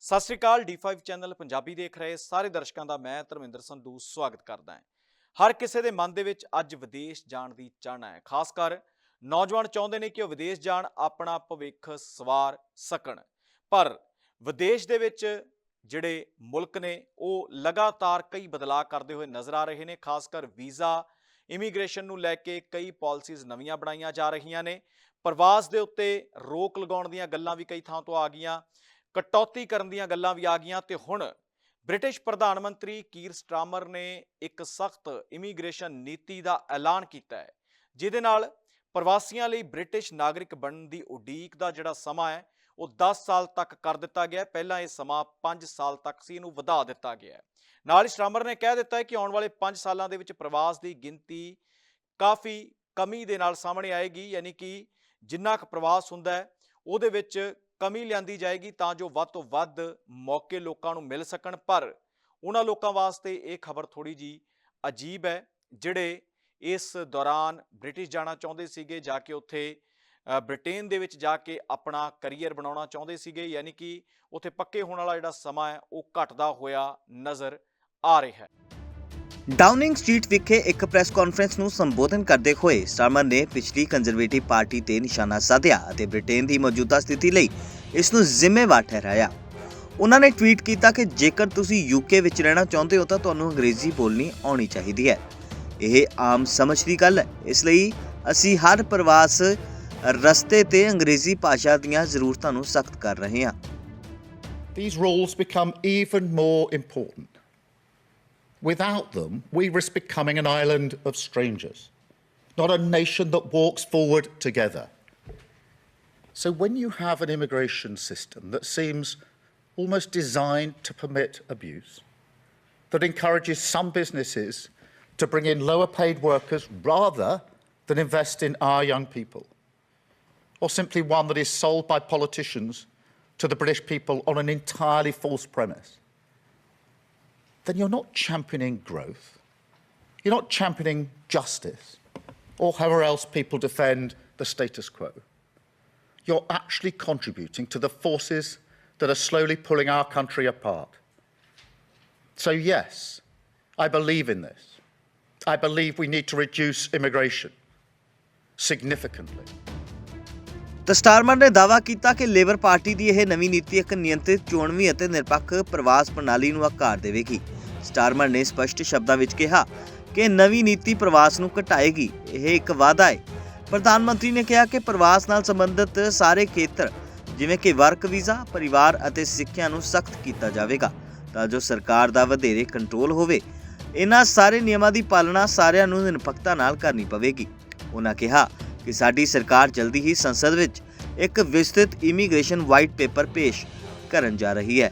ਸਤਿ ਸ੍ਰੀ ਅਕਾਲ D5 channel Punjabi ਦੇਖ ਰਹੇ ਸਾਰੇ ਦਰਸ਼ਕਾਂ ਦਾ ਮੈਂ ਧਰਮਿੰਦਰ ਸੰਧੂ ਸਵਾਗਤ ਕਰਦਾ ਹਾਂ। ਹਰ ਕਿਸੇ ਦੇ ਮਨ ਦੇ ਵਿੱਚ ਅੱਜ ਵਿਦੇਸ਼ ਜਾਣ ਦੀ ਚਾਹਨਾ ਹੈ, ਖਾਸ ਕਰ ਨੌਜਵਾਨ ਚਾਹੁੰਦੇ ਨੇ ਕਿ ਉਹ ਵਿਦੇਸ਼ ਜਾਣ, ਆਪਣਾ ਭਵਿੱਖ ਸਵਾਰ ਸਕਣ। ਪਰ ਵਿਦੇਸ਼ ਦੇ ਵਿੱਚ ਜਿਹੜੇ ਮੁਲਕ ਨੇ, ਉਹ ਲਗਾਤਾਰ ਕਈ ਬਦਲਾਅ ਕਰਦੇ ਹੋਏ ਨਜ਼ਰ ਆ ਰਹੇ ਨੇ, ਖਾਸ ਕਰ ਵੀਜ਼ਾ, ਇਮੀਗ੍ਰੇਸ਼ਨ ਨੂੰ ਲੈ ਕੇ ਕਈ ਪਾਲਿਸੀਜ਼ ਨਵੀਆਂ ਬਣਾਈਆਂ ਜਾ ਰਹੀਆਂ ਨੇ। ਪ੍ਰਵਾਸ ਦੇ ਉੱਤੇ ਰੋਕ ਲਗਾਉਣ ਦੀਆਂ ਗੱਲਾਂ ਵੀ ਕਈ ਥਾਂ ਤੋਂ ਆ ਗਈਆਂ। ਕਟੌਤੀ ਕਰਨ ਦੀਆਂ ਗੱਲਾਂ ਵੀ ਆ ਗਈਆਂ ਤੇ ਹੁਣ ਬ੍ਰਿਟਿਸ਼ ਪ੍ਰਧਾਨ ਮੰਤਰੀ ਕੀਰ ਸਟਾਰਮਰ ਨੇ ਇੱਕ ਸਖਤ ਇਮੀਗ੍ਰੇਸ਼ਨ ਨੀਤੀ ਦਾ ਐਲਾਨ ਕੀਤਾ ਹੈ, ਜਿਹਦੇ ਨਾਲ ਪ੍ਰਵਾਸੀਆਂ ਲਈ ਬ੍ਰਿਟਿਸ਼ ਨਾਗਰਿਕ ਬਣਨ ਦੀ ਉਡੀਕ ਦਾ ਜਿਹੜਾ ਸਮਾਂ ਹੈ, ਉਹ 10 ਸਾਲ ਤੱਕ ਕਰ ਦਿੱਤਾ ਗਿਆ ਪਹਿਲਾਂ ਇਹ ਸਮਾਂ 5 ਸਾਲ ਤੱਕ ਸੀ, ਇਹਨੂੰ ਵਧਾ ਦਿੱਤਾ ਗਿਆ ਨਾਲ ਹੀ ਸਟਾਰਮਰ ਨੇ ਕਹਿ ਦਿੱਤਾ ਹੈ ਕਿ ਆਉਣ ਵਾਲੇ 5 ਸਾਲਾਂ ਦੇ ਵਿੱਚ ਪ੍ਰਵਾਸ ਦੀ ਗਿਣਤੀ ਕਾਫੀ ਕਮੀ ਦੇ ਨਾਲ ਸਾਹਮਣੇ ਆਏਗੀ, ਯਾਨੀ ਕਿ ਜਿੰਨਾ ਕੁ ਪ੍ਰਵਾਸ ਹੁੰਦਾ ਹੈ, ਉਹਦੇ ਵਿੱਚ ਕਮੀ ਲਿਆਂਦੀ ਜਾਏਗੀ ਤਾਂ ਜੋ ਵੱਧ ਤੋਂ ਵੱਧ ਮੌਕੇ ਲੋਕਾਂ ਨੂੰ ਮਿਲ ਸਕਣ। ਪਰ ਉਹਨਾਂ ਲੋਕਾਂ ਵਾਸਤੇ ਇਹ ਖਬਰ ਥੋੜੀ ਜੀ ਅਜੀਬ ਹੈ, ਜਿਹੜੇ ਇਸ ਦੌਰਾਨ ਬ੍ਰਿਟਿਸ਼ ਜਾਣਾ ਚਾਹੁੰਦੇ ਸੀਗੇ, ਜਾ ਕੇ ਉੱਥੇ ਬ੍ਰਿਟੇਨ ਦੇ ਵਿੱਚ ਜਾ ਕੇ ਆਪਣਾ ਕੈਰੀਅਰ ਬਣਾਉਣਾ ਚਾਹੁੰਦੇ ਸੀਗੇ, ਯਾਨੀ ਕਿ ਉੱਥੇ ਪੱਕੇ ਹੋਣ ਵਾਲਾ ਜਿਹੜਾ ਸਮਾਂ ਹੈ, ਉਹ ਘਟਦਾ ਹੋਇਆ ਨਜ਼ਰ ਆ ਰਿਹਾ ਹੈ। ਡਾਊਨਿੰਗ ਸਟਰੀਟ ਵਿਖੇ ਇੱਕ ਪ੍ਰੈਸ ਕਾਨਫਰੰਸ ਨੂੰ ਸੰਬੋਧਨ ਕਰਦੇ ਹੋਏ ਸਟਾਰਮਰ ਨੇ ਪਿਛਲੀ ਕੰਜ਼ਰਵੇਟਿਵ ਪਾਰਟੀ ਤੇ ਨਿਸ਼ਾਨਾ ਸਾਧਿਆ ਅਤੇ ਬ੍ਰਿਟੇਨ ਦੀ ਮੌਜੂਦਾ ਸਥਿਤੀ ਲਈ ਇਸ ਨੂੰ ਜ਼ਿੰਮੇਵਾਰ ਠਹਿਰਾਇਆ। ਉਹਨਾਂ ਨੇ ਟਵੀਟ ਕੀਤਾ ਕਿ ਜੇਕਰ ਤੁਸੀਂ ਯੂਕੇ ਵਿੱਚ ਰਹਿਣਾ ਚਾਹੁੰਦੇ ਹੋ ਤਾਂ ਤੁਹਾਨੂੰ ਅੰਗਰੇਜ਼ੀ ਬੋਲਣੀ ਆਉਣੀ ਚਾਹੀਦੀ ਹੈ। ਇਹ ਆਮ ਸਮਝ ਦੀ ਗੱਲ ਹੈ। ਇਸ ਲਈ ਅਸੀਂ ਹਰ ਪ੍ਰਵਾਸ ਰਸਤੇ ਤੇ ਅੰਗਰੇਜ਼ੀ ਭਾਸ਼ਾ ਦੀਆਂ ਜ਼ਰੂਰਤਾਂ ਨੂੰ ਸਖਤ ਕਰ ਰਹੇ ਹਾਂ। These rules become even more important. Without them, we risk becoming an island of strangers, not a nation that walks forward together. So, when you have an immigration system that seems almost designed to permit abuse, that encourages some businesses to bring in lower paid workers rather than invest in our young people, or simply one that is sold by politicians to the British people on an entirely false premise, then you're not championing growth. You're not championing justice or however else people defend the status quo. You're actually contributing to the forces that are slowly pulling our country apart. So, yes, I believe in this. I believe we need to reduce immigration significantly. ਤਾਂ Starmer ਨੇ ਦਾਅਵਾ ਕੀਤਾ ਕਿ labour party ਦੀ ਇਹ ਨਵੀਂ ਨੀਤੀ ਇੱਕ ਨਿਯੰਤਰਿਤ, ਚੋਣਵੀ ਅਤੇ ਨਿਰਪੱਖ ਪ੍ਰਵਾਸ ਪ੍ਰਣਾਲੀ ਨੂੰ ਆਕਾਰ ਦੇਵੇਗੀ। ਸਟਾਰਮਰ ਨੇ ਸਪਸ਼ਟ ਸ਼ਬਦਾਂ ਵਿੱਚ ਕਿਹਾ ਕਿ ਨਵੀਂ ਨੀਤੀ ਪ੍ਰਵਾਸ ਨੂੰ ਘਟਾਏਗੀ, ਇਹ ਇੱਕ ਵਾਅਦਾ ਹੈ। ਪ੍ਰਧਾਨ ਮੰਤਰੀ ਨੇ ਕਿਹਾ ਕਿ ਪ੍ਰਵਾਸ ਨਾਲ ਸੰਬੰਧਿਤ ਸਾਰੇ ਖੇਤਰ, ਜਿਵੇਂ ਕਿ ਵਰਕ ਵੀਜ਼ਾ, ਪਰਿਵਾਰ ਅਤੇ ਸਿੱਖਿਆ ਨੂੰ ਸਖਤ ਕੀਤਾ ਜਾਵੇਗਾ, ਤਾਂ ਜੋ ਸਰਕਾਰ ਦਾ ਵਧੇਰੇ ਕੰਟਰੋਲ ਹੋਵੇ, ਇਹਨਾਂ ਸਾਰੇ ਨਿਯਮਾਂ ਦੀ ਪਾਲਣਾ ਸਾਰਿਆਂ ਨੂੰ ਨਿਰਪੱਖਤਾ ਨਾਲ ਕਰਨੀ ਪਵੇਗੀ। ਉਹਨਾਂ ਕਿਹਾ ਕਿ ਸਾਡੀ ਸਰਕਾਰ ਜਲਦੀ ਹੀ ਸੰਸਦ ਵਿੱਚ ਇੱਕ ਵਿਸਤ੍ਰਿਤ ਇਮੀਗ੍ਰੇਸ਼ਨ ਵਾਈਟ ਪੇਪਰ ਪੇਸ਼ ਕਰਨ ਜਾ ਰਹੀ ਹੈ।